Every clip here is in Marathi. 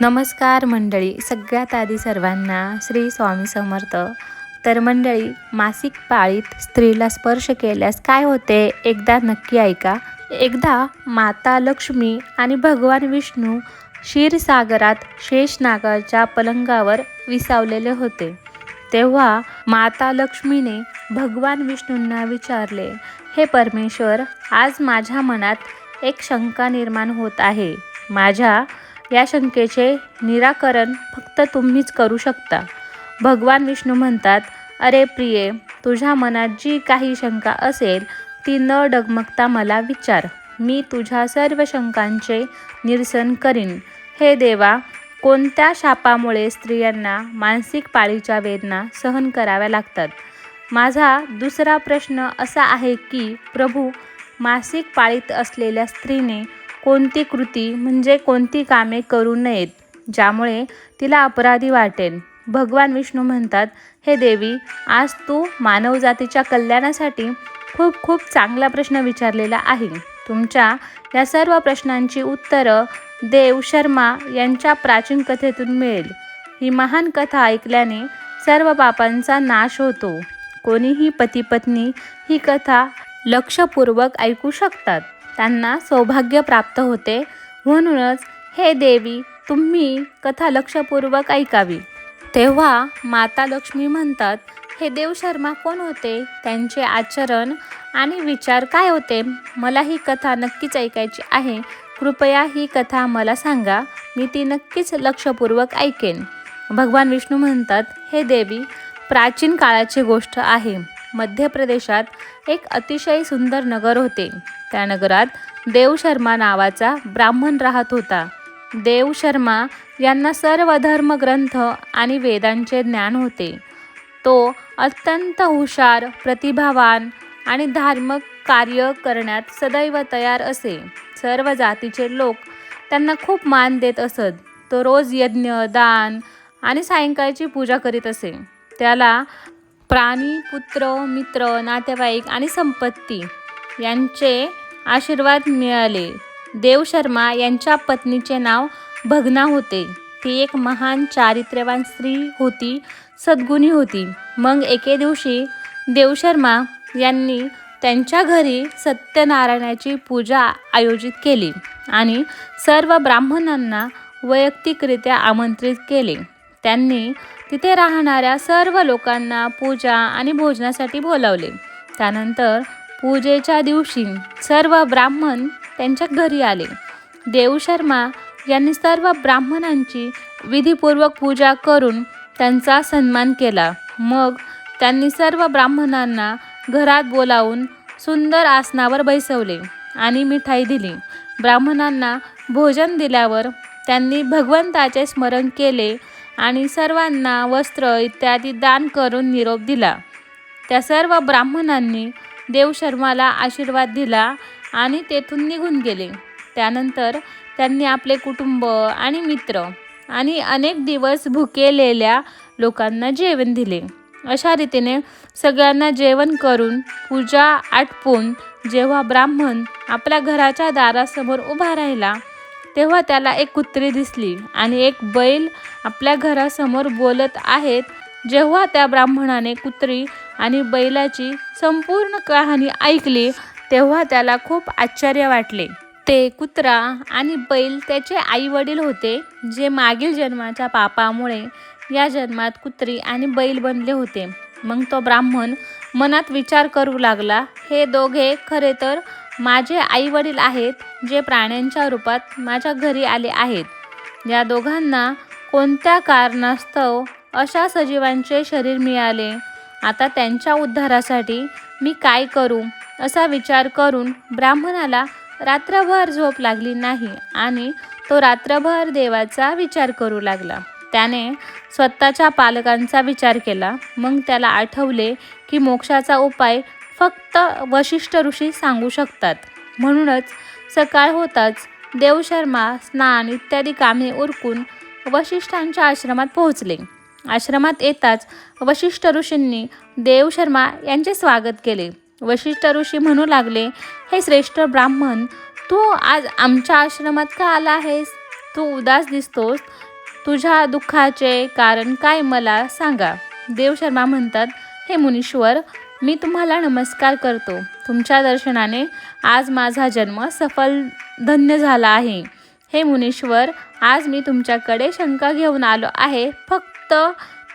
नमस्कार मंडळी सगळ्यात आधी सर्वांना श्री स्वामी समर्थ. तर मंडळी मासिक पाळीत स्त्रीला स्पर्श केल्यास काय होते? एकदा नक्की ऐका. एकदा माता लक्ष्मी आणि भगवान विष्णू क्षीरसागरात शेषनागाच्या पलंगावर विसावलेले होते. तेव्हा माता लक्ष्मीने भगवान विष्णूंना विचारले हे परमेश्वर आज माझ्या मनात एक शंका निर्माण होत आहे. माझ्या या शंकेचे निराकरण फक्त तुम्हीच करू शकता. भगवान विष्णू म्हणतात अरे प्रिये तुझ्या मनात जी काही शंका असेल ती न डगमगता मला विचार. मी तुझ्या सर्व शंकांचे निरसन करीन. हे देवा कोणत्या शापामुळे स्त्रियांना मानसिक पाळीच्या वेदना सहन कराव्या लागतात? माझा दुसरा प्रश्न असा आहे की प्रभू मासिक पाळीत असलेल्या स्त्रीने कोणती कृती म्हणजे कोणती कामे करू नयेत ज्यामुळे तिला अपराधी वाटेल. भगवान विष्णू म्हणतात हे देवी आज तू मानवजातीच्या कल्याणासाठी खूप खूप चांगला प्रश्न विचारलेला आहे. तुमच्या या सर्व प्रश्नांची उत्तरं देव शर्मा यांच्या प्राचीन कथेतून मिळेल. ही महान कथा ऐकल्याने सर्व पापांचा नाश होतो. कोणीही पती पत्नी ही कथा लक्षपूर्वक ऐकू शकतात. त्यांना सौभाग्य प्राप्त होते. म्हणूनच हे देवी तुम्ही कथा लक्षपूर्वक ऐकावी. तेव्हा माता लक्ष्मी म्हणतात हे देव शर्मा कोण होते? त्यांचे आचरण आणि विचार काय होते? मला ही कथा नक्कीच ऐकायची आहे. कृपया ही कथा मला सांगा. मी ती नक्कीच लक्षपूर्वक ऐकेन. भगवान विष्णू म्हणतात हे देवी प्राचीन काळाची गोष्ट आहे. मध्य प्रदेशात एक अतिशय सुंदर नगर होते. त्या नगरात देव शर्मा नावाचा ब्राह्मण राहत होता. देव शर्मा यांना सर्व धर्मग्रंथ आणि वेदांचे ज्ञान होते. तो अत्यंत हुशार प्रतिभावान आणि धार्मिक कार्य करण्यात सदैव तयार असे. सर्व जातीचे लोक त्यांना खूप मान देत असत. तो रोज यज्ञ दान आणि सायंकाळची पूजा करीत असे. त्याला प्राणी पुत्र मित्र नातेवाईक आणि संपत्ती यांचे आशीर्वाद मिळाले. देव शर्मा यांच्या पत्नीचे नाव भगना होते. ती एक महान चारित्र्यवान स्त्री होती सद्गुणी होती. मग एके दिवशी देवशर्मा यांनी त्यांच्या घरी सत्यनारायणाची पूजा आयोजित केली आणि सर्व ब्राह्मणांना वैयक्तिकरित्या आमंत्रित केले. त्यांनी तिथे राहणाऱ्या सर्व लोकांना पूजा आणि भोजनासाठी बोलावले. त्यानंतर पूजेच्या दिवशी सर्व ब्राह्मण त्यांच्या घरी आले. देवशर्मा यांनी सर्व ब्राह्मणांची विधीपूर्वक पूजा करून त्यांचा सन्मान केला. मग त्यांनी सर्व ब्राह्मणांना घरात बोलावून सुंदर आसनावर बैसवले आणि मिठाई दिली. ब्राह्मणांना भोजन दिल्यावर त्यांनी भगवंताचे स्मरण केले आणि सर्वांना वस्त्र इत्यादी दान करून निरोप दिला. त्या सर्व ब्राह्मणांनी देवशर्माला आशीर्वाद दिला आणि तेथून निघून गेले. त्यानंतर त्यांनी आपले कुटुंब आणि मित्र आणि अनेक दिवस भुकेलेल्या लोकांना जेवण दिले. अशा रीतीने सगळ्यांना जेवण करून पूजा आटपून जेव्हा ब्राह्मण आपल्या घराच्या दारासमोर उभा राहिला तेव्हा त्याला एक कुत्री दिसली आणि एक बैल आपल्या घरासमोर बोलत आहेत. जेव्हा त्या ब्राह्मणाने कुत्री आणि बैलाची संपूर्ण कहाणी ऐकली तेव्हा त्याला खूप आश्चर्य वाटले. ते कुत्रा आणि बैल त्याचे आई वडील होते जे मागील जन्माच्या पापामुळे या जन्मात कुत्री आणि बैल बनले होते. मग तो ब्राह्मण मनात विचार करू लागला हे दोघे खरे तर माझे आई वडील आहेत जे प्राण्यांच्या रूपात माझ्या घरी आले आहेत. या दोघांना कोणत्या कारणास्तव अशा सजीवांचे शरीर मिळाले? आता त्यांच्या उद्धारासाठी मी काय करू? असा विचार करून ब्राह्मणाला रात्रभर झोप लागली नाही आणि तो रात्रभर देवाचा विचार करू लागला. त्याने स्वतःच्या पालकांचा विचार केला. मग त्याला आठवले की मोक्षाचा उपाय फक्त वशिष्ठ ऋषी सांगू शकतात. म्हणूनच सकाळ होताच देवशर्मा स्नान इत्यादी कामे उरकून वशिष्ठांच्या आश्रमात पोहोचले. आश्रमात येताच वशिष्ठ ऋषींनी देवशर्मा यांचे स्वागत केले. वशिष्ठ ऋषी म्हणू लागले हे श्रेष्ठ ब्राह्मण तू आज आमच्या आश्रमात का आला आहेस? तू उदास दिसतोस. तुझ्या दुःखाचे कारण काय मला सांगा. देवशर्मा म्हणतात हे मुनीश्वर मी तुम्हाला नमस्कार करतो. तुमच्या दर्शनाने आज माझा जन्म सफल धन्य झाला आहे. हे मुनीश्वर आज मी तुमच्याकडे शंका घेऊन आलो आहे. फक्त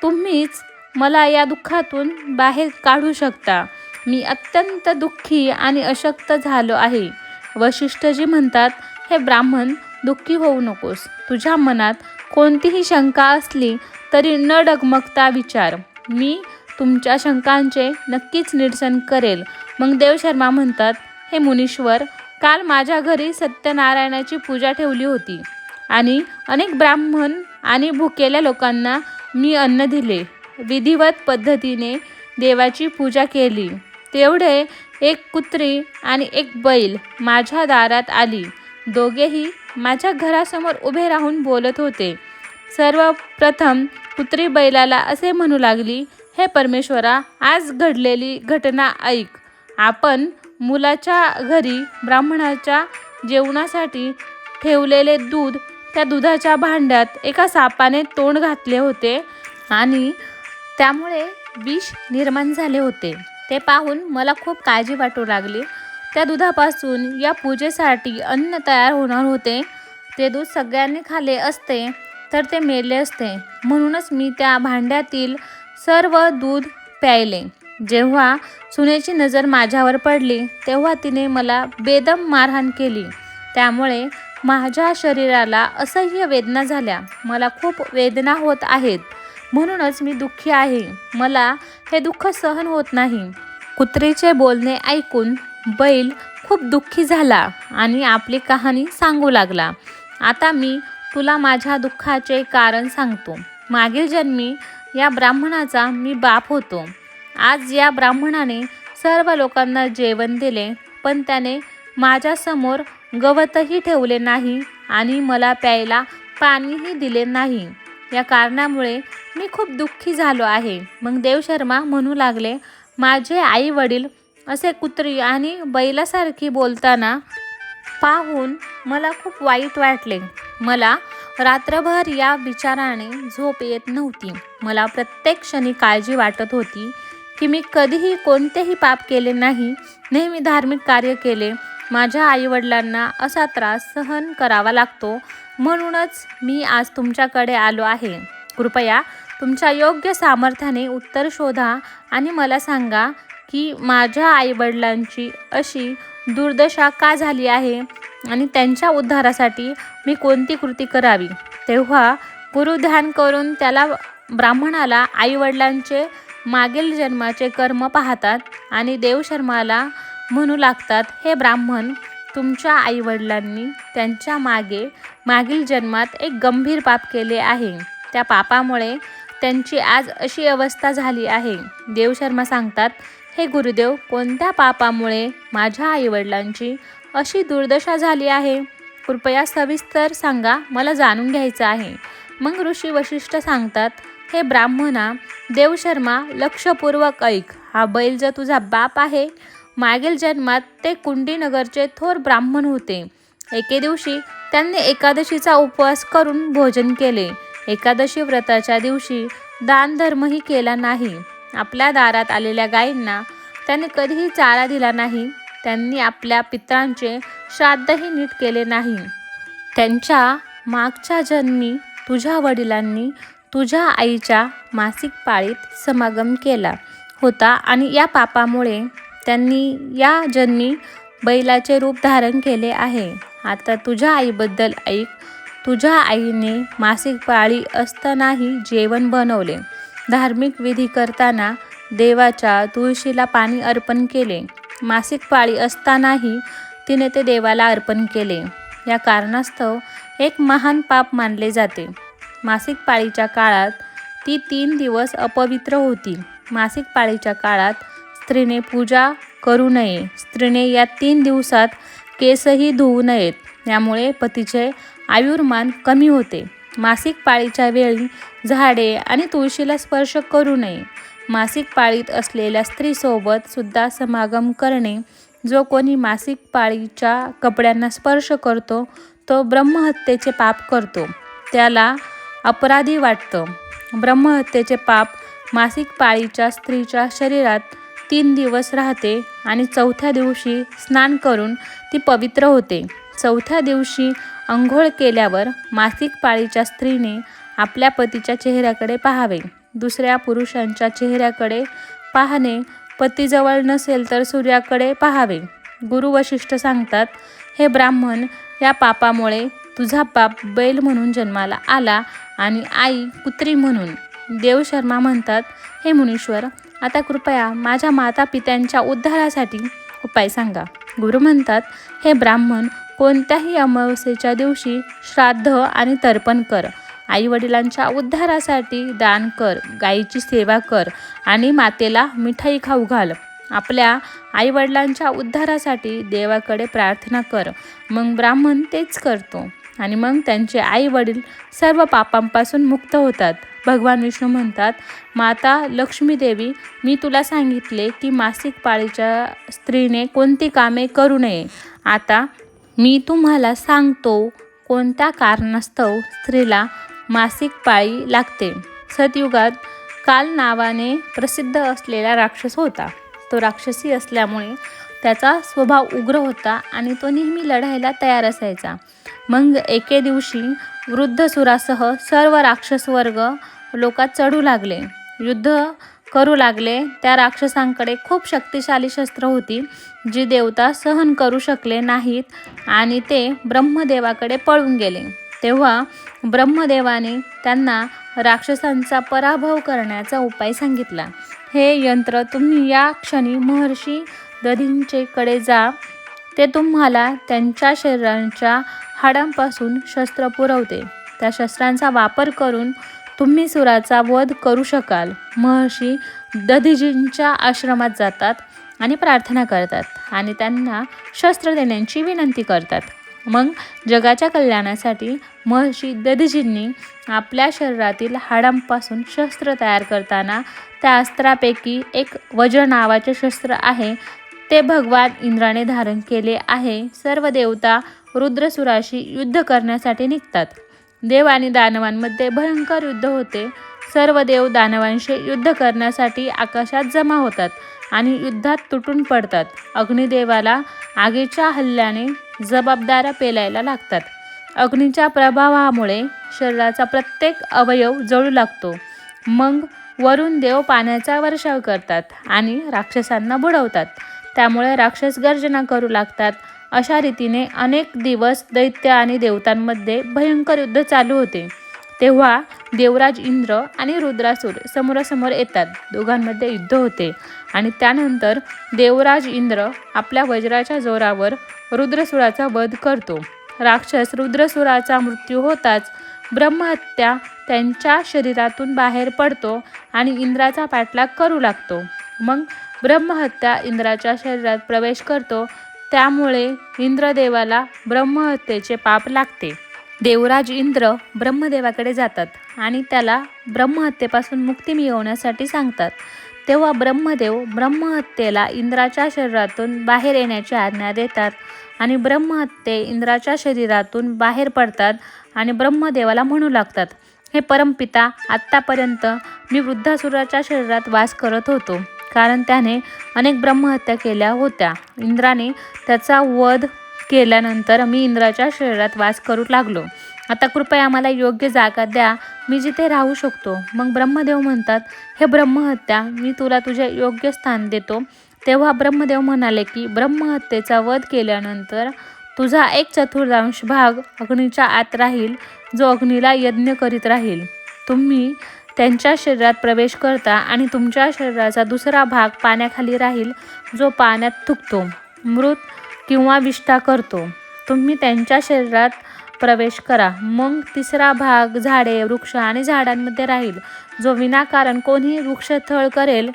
तुम्हीच मला या दुःखातून बाहेर काढू शकता. मी अत्यंत दुःखी आणि अशक्त झालो आहे. वशिष्ठजी म्हणतात हे ब्राह्मण दुःखी होऊ नकोस. तुझ्या मनात कोणतीही शंका असली तरी न डगमगता विचार. मी तुमच्या शंकांचे नक्कीच निरसन करेल. मग देवशर्मा म्हणतात हे मुनीश्वर काल माझ्या घरी सत्यनारायणाची पूजा ठेवली होती आणि अनेक ब्राह्मण आणि भुकेल्या लोकांना मी अन्न दिले. विधिवत पद्धतीने देवाची पूजा केली. तेवढे एक कुत्री आणि एक बैल माझ्या दारात आली. दोघेही माझ्या घरासमोर उभे राहून बोलत होते. सर्वप्रथम कुत्री बैलाला असे म्हणू लागली हे परमेश्वरा आज घडलेली घटना ऐक. आपण मुलाच्या घरी ब्राह्मणाच्या जेवणासाठी ठेवलेले दूध त्या दुधाच्या भांड्यात एका सापाने तोंड घातले होते आणि त्यामुळे विष निर्माण झाले होते. ते पाहून मला खूप काळजी वाटू लागली. त्या दुधापासून या पूजेसाठी अन्न तयार होणार होते. ते दूध सगळ्यांनी खाल्ले असते तर ते मेले असते. म्हणूनच मी त्या भांड्यातील सर्व दूध प्यायले. जेव्हा सुनेची नजर माझ्यावर पडली तेव्हा तिने मला बेदम मारहाण केली. त्यामुळे माझ्या शरीराला असह्य वेदना झाल्या. मला खूप वेदना होत आहेत. म्हणूनच मी दुःखी आहे. मला हे दुःख सहन होत नाही. कुत्रीचे बोलणे ऐकून बैल खूप दुःखी झाला आणि आपली कहाणी सांगू लागला. आता मी तुला माझ्या दुःखाचे कारण सांगतो. मागील जन्मी या ब्राह्मणाचा मी बाप होतो. आज या ब्राह्मणाने सर्व लोकांना जेवण दिले पण त्याने माझ्यासमोर गवतही ठेवले नाही आणि मला प्यायला पाणीही दिले नाही. या कारणामुळे मी खूप दुःखी झालो आहे. मग देवशर्मा म्हणू लागले माझे आई वडील असे कुत्री आणि बैलासारखी बोलताना पाहून मला खूप वाईट वाटले. मला रात्रभर या विचाराने झोप येत नव्हती. मला प्रत्येक क्षणी काळजी वाटत होती की मी कधीही कोणतेही पाप केले नाही नेहमी धार्मिक कार्य केले. माझ्या आईवडिलांना असा त्रास सहन करावा लागतो. म्हणूनच मी आज तुमच्याकडे आलो आहे. कृपया तुमच्या योग्य सामर्थ्याने उत्तर शोधा आणि मला सांगा की माझ्या आईवडिलांची अशी दुर्दशा का झाली आहे? आणि त्यांच्या उद्धारासाठी मी कोणती कृती करावी? तेव्हा गुरु ध्यान करून त्याला ब्राह्मणाला आईवडिलांचे मागील जन्माचे कर्म पाहतात आणि देवशर्माला म्हणू लागतात हे ब्राह्मण तुमच्या आईवडिलांनी त्यांच्या मागे मागील जन्मात एक गंभीर पाप केले आहे. त्या पापामुळे त्यांची आज अशी अवस्था झाली आहे. देवशर्मा सांगतात हे गुरुदेव कोणत्या पापामुळे माझ्या आईवडिलांची अशी दुर्दशा झाली आहे. कृपया सविस्तर सांगा मला जाणून घ्यायचं आहे. मग ऋषी वशिष्ठ सांगतात हे ब्राह्मणा देवशर्मा लक्षपूर्वक ऐक. हा बैल जर तुझा बाप आहे मागील जन्मात ते कुंडीनगरचे थोर ब्राह्मण होते. एके दिवशी त्यांनी एकादशीचा उपवास करून भोजन केले. एकादशी व्रताच्या दिवशी दानधर्मही केला नाही. आपल्या दारात आलेल्या गायींना त्यांनी कधीही चारा दिला नाही. त्यांनी आपल्या पित्रांचे श्राद्धही नीट केले नाही. त्यांच्या मागच्या जन्मी तुझ्या वडिलांनी तुझ्या आईच्या मासिक पाळीत समागम केला होता आणि या पापामुळे त्यांनी या जन्मी बैलाचे रूप धारण केले आहे. आता तुझ्या आईबद्दल ऐक. तुझ्या आईने मासिक पाळी असतानाही जेवण बनवले. धार्मिक विधी करताना देवाच्या तुळशीला पाणी अर्पण केले. मासिक पाळी असतानाही तिने ते देवाला अर्पण केले. या कारणास्तव एक महान पाप मानले जाते. मासिक पाळीच्या काळात ती तीन दिवस अपवित्र होती. मासिक पाळीच्या काळात स्त्रीने पूजा करू नये. स्त्रीने या तीन दिवसात केसही धुवू नयेत. यामुळे पतीचे आयुर्मान कमी होते. मासिक पाळीच्या वेळी झाडे आणि तुळशीला स्पर्श करू नये. मासिक पाळीत असलेल्या स्त्रीसोबत सुद्धा समागम करणे. जो कोणी मासिक पाळीच्या कपड्यांना स्पर्श करतो तो ब्रह्महत्येचे पाप करतो. त्याला अपराधी वाटतं. ब्रह्महत्येचे पाप मासिक पाळीच्या स्त्रीच्या शरीरात तीन दिवस राहते आणि चौथ्या दिवशी स्नान करून ती पवित्र होते. चौथ्या दिवशी अंघोळ केल्यावर मासिक पाळीच्या स्त्रीने आपल्या पतीच्या चेहऱ्याकडे पाहावे. दुसऱ्या पुरुषांच्या चेहऱ्याकडे पाहणे पतीजवळ नसेल तर सूर्याकडे पाहावे. गुरु वशिष्ठ सांगतात हे ब्राह्मण या पापामुळे तुझा बाप बैल म्हणून जन्माला आला आणि आई कुत्री म्हणून. देवशर्मा म्हणतात हे मुनीश्वर आता कृपया माझ्या माता पित्यांच्या उद्धारासाठी उपाय सांगा. गुरु म्हणतात हे ब्राह्मण कोणत्याही अमावस्येच्या दिवशी श्राद्ध आणि तर्पण कर. आई वडिलांच्या उद्धारासाठी दान कर गाईची सेवा कर आणि मातेला मिठाई खाऊ घाल. आपल्या आईवडिलांच्या उद्धारासाठी देवाकडे प्रार्थना कर. मग ब्राह्मण तेच करतो आणि मग त्यांचे आई वडील सर्व पापांपासून मुक्त होतात. भगवान विष्णू म्हणतात माता लक्ष्मी देवी मी तुला सांगितले की मासिक पाळीच्या स्त्रीने कोणती कामे करू नये. आता मी तुम्हाला सांगतो कोणत्या कारणास्तव स्त्रीला मासिक पाळी लागते. सतयुगात काल नावाने प्रसिद्ध असलेला राक्षस होता. तो राक्षसी असल्यामुळे त्याचा स्वभाव उग्र होता आणि तो नेहमी लढायला तयार असायचा. मग एके दिवशी वृद्धसुरासह सर्व राक्षस वर्ग लोकात चढू लागले. युद्ध करू लागले. त्या राक्षसांकडे खूप शक्तिशाली शस्त्र होती जी देवता सहन करू शकले नाहीत आणि ते ब्रह्मदेवाकडे पळून गेले. तेव्हा ब्रह्मदेवाने त्यांना राक्षसांचा पराभव करण्याचा उपाय सांगितला. हे यंत्र तुम्ही या क्षणी महर्षी दधींचेकडे जा. ते तुम्हाला त्यांच्या शरीरांच्या हाडांपासून शस्त्र पुरवते. त्या शस्त्रांचा वापर करून तुम्ही सुराचा वध करू शकाल. महर्षी दधीजींच्या आश्रमात जातात आणि प्रार्थना करतात आणि त्यांना शस्त्र देण्याची विनंती करतात. मग जगाच्या कल्याणासाठी महर्षी दधीजींनी आपल्या शरीरातील हाडांपासून शस्त्र तयार करताना त्या अस्त्रापैकी एक वज्र नावाचे शस्त्र आहे. ते भगवान इंद्राने धारण केले आहे. सर्व देवता रुद्रसुराशी युद्ध करण्यासाठी निघतात. देव आणि दानवांमध्ये भयंकर युद्ध होते. सर्व देव दानवांशी युद्ध करण्यासाठी आकाशात जमा होतात आणि युद्धात तुटून पडतात. अग्निदेवाला आगीच्या हल्ल्याने जबाबदाऱ्या पेलायला लागतात. अग्नीच्या प्रभावामुळे शरीराचा प्रत्येक अवयव जळू लागतो. मग वरून देव पाण्याचा वर्षाव करतात आणि राक्षसांना बुडवतात. त्यामुळे राक्षस गर्जना करू लागतात. अशा रीतीने अनेक दिवस दैत्य आणि देवतांमध्ये भयंकर युद्ध चालू होते. तेव्हा देवराज इंद्र आणि रुद्रासूर समोरासमोर येतात. दोघांमध्ये युद्ध होते आणि त्यानंतर देवराज इंद्र आपल्या वज्राच्या जोरावर रुद्रसुराचा वध करतो. राक्षस रुद्रसुराचा मृत्यू होताच. ब्रह्महत्या त्यांच्या शरीरातून बाहेर पडतो आणि इंद्राचा पाठलाग करू लागतो. मग ब्रह्महत्या इंद्राच्या शरीरात प्रवेश करतो. त्यामुळे इंद्रदेवाला ब्रह्महत्येचे पाप लागते. देवराज इंद्र ब्रह्मदेवाकडे जातात आणि त्याला ब्रह्महत्येपासून मुक्ती मिळवण्यासाठी सांगतात. तेव्हा ब्रह्मदेव ब्रह्महत्येला इंद्राच्या शरीरातून बाहेर येण्याची आज्ञा देतात आणि ब्रह्महत्ये इंद्राच्या शरीरातून बाहेर पडतात आणि ब्रह्मदेवाला म्हणू लागतात हे परमपिता आत्तापर्यंत मी वृद्धासुराच्या शरीरात वास करत होतो कारण त्याने अनेक ब्रह्महत्या केल्या होत्या. इंद्राने त्याचा वध केल्यानंतर मी इंद्राच्या शरीरात वास करू लागलो. आता कृपया मला योग्य जागा द्या. मी जिथे राहू शकतो. मग ब्रह्मदेव म्हणतात हे ब्रह्महत्या मी तुला तुझे योग्य स्थान देतो. तेव्हा ब्रह्मदेव म्हणाले की ब्रह्महत्येचा वध केल्यानंतर तुझा एक चतुर्थांश भाग अग्नीच्या आत राहील जो अग्नीला यज्ञ करीत राहील. तुम्ही त्यांच्या शरीरात प्रवेश करता आणि तुमच्या शरीराचा दुसरा भाग पाण्याखाली राहील जो पाण्यात थुकतो मृत किंवा विष्ठा करतो. तुम्ही त्यांच्या शरीरात प्रवेश करा. मग तिसरा भाग झाडे वृक्ष आणि झाडांमध्ये राहील. जो विनाकारण कोणीही वृक्षथळ करेल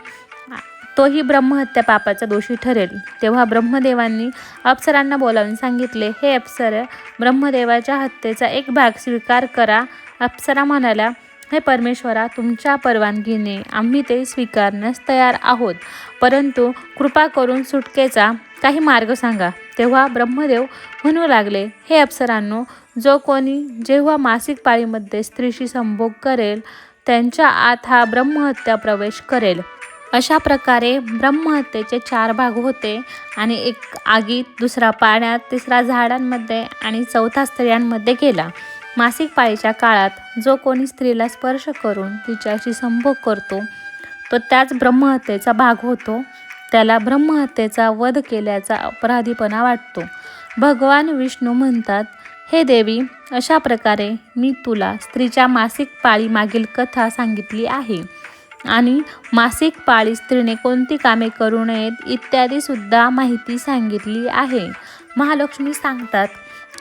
तोही ब्रह्महत्या पापाचा दोषी ठरेल. तेव्हा ब्रह्मदेवांनी अप्सरांना बोलावून सांगितले हे अप्सर ब्रह्मदेवाच्या हत्येचा एक भाग स्वीकार करा. अप्सरा म्हणाल्या हे परमेश्वरा तुमच्या परवानगीने आम्ही ते स्वीकारण्यास तयार आहोत. परंतु कृपा करून सुटकेचा काही मार्ग सांगा. तेव्हा ब्रह्मदेव म्हणू लागले हे अप्सरांनो जो कोणी जेव्हा मासिक पाळीमध्ये स्त्रीशी संभोग करेल त्यांच्या आत हा ब्रह्महत्या प्रवेश करेल. अशा प्रकारे ब्रह्महत्येचे चार भाग होते आणि एक आगीत दुसरा पाण्यात तिसरा झाडांमध्ये आणि चौथा स्त्रियांमध्ये गेला. मासिक पाळीच्या काळात जो कोणी स्त्रीला स्पर्श करून तिच्याशी संभोग करतो तो त्याच ब्रह्महत्येचा भाग होतो. त्याला ब्रह्महत्येचा वध केल्याचा अपराधीपणा वाटतो. भगवान विष्णू म्हणतात हे देवी अशा प्रकारे मी तुला स्त्रीच्या मासिक पाळी मागील कथा सांगितली आहे. आणि मासिक पाळी स्त्रीने कोणती कामे करू नयेत इत्यादी सुद्धा माहिती सांगितली आहे. महालक्ष्मी सांगतात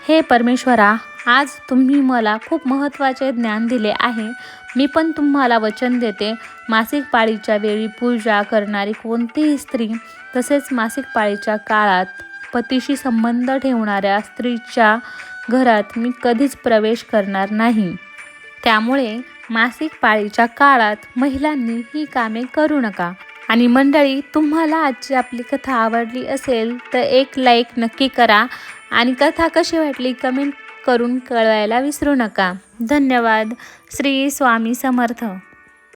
हे परमेश्वरा आज तुम्ही मला खूप महत्त्वाचे ज्ञान दिले आहे. मी पण तुम्हाला वचन देते. मासिक पाळीच्या वेळी पूजा करणारी कोणतीही स्त्री तसेच मासिक पाळीच्या काळात पतीशी संबंध ठेवणाऱ्या स्त्रीच्या घरात मी कधीच प्रवेश करणार नाही. त्यामुळे मासिक पाळीच्या काळात महिलांनी ही कामे करू नका. आणि मंडळी तुम्हाला आजची आपली कथा आवडली असेल तर एक लाईक नक्की करा. आणि कथा कशी वाटली कमेंट करून कळवायला विसरू नका. धन्यवाद. श्री स्वामी समर्थ.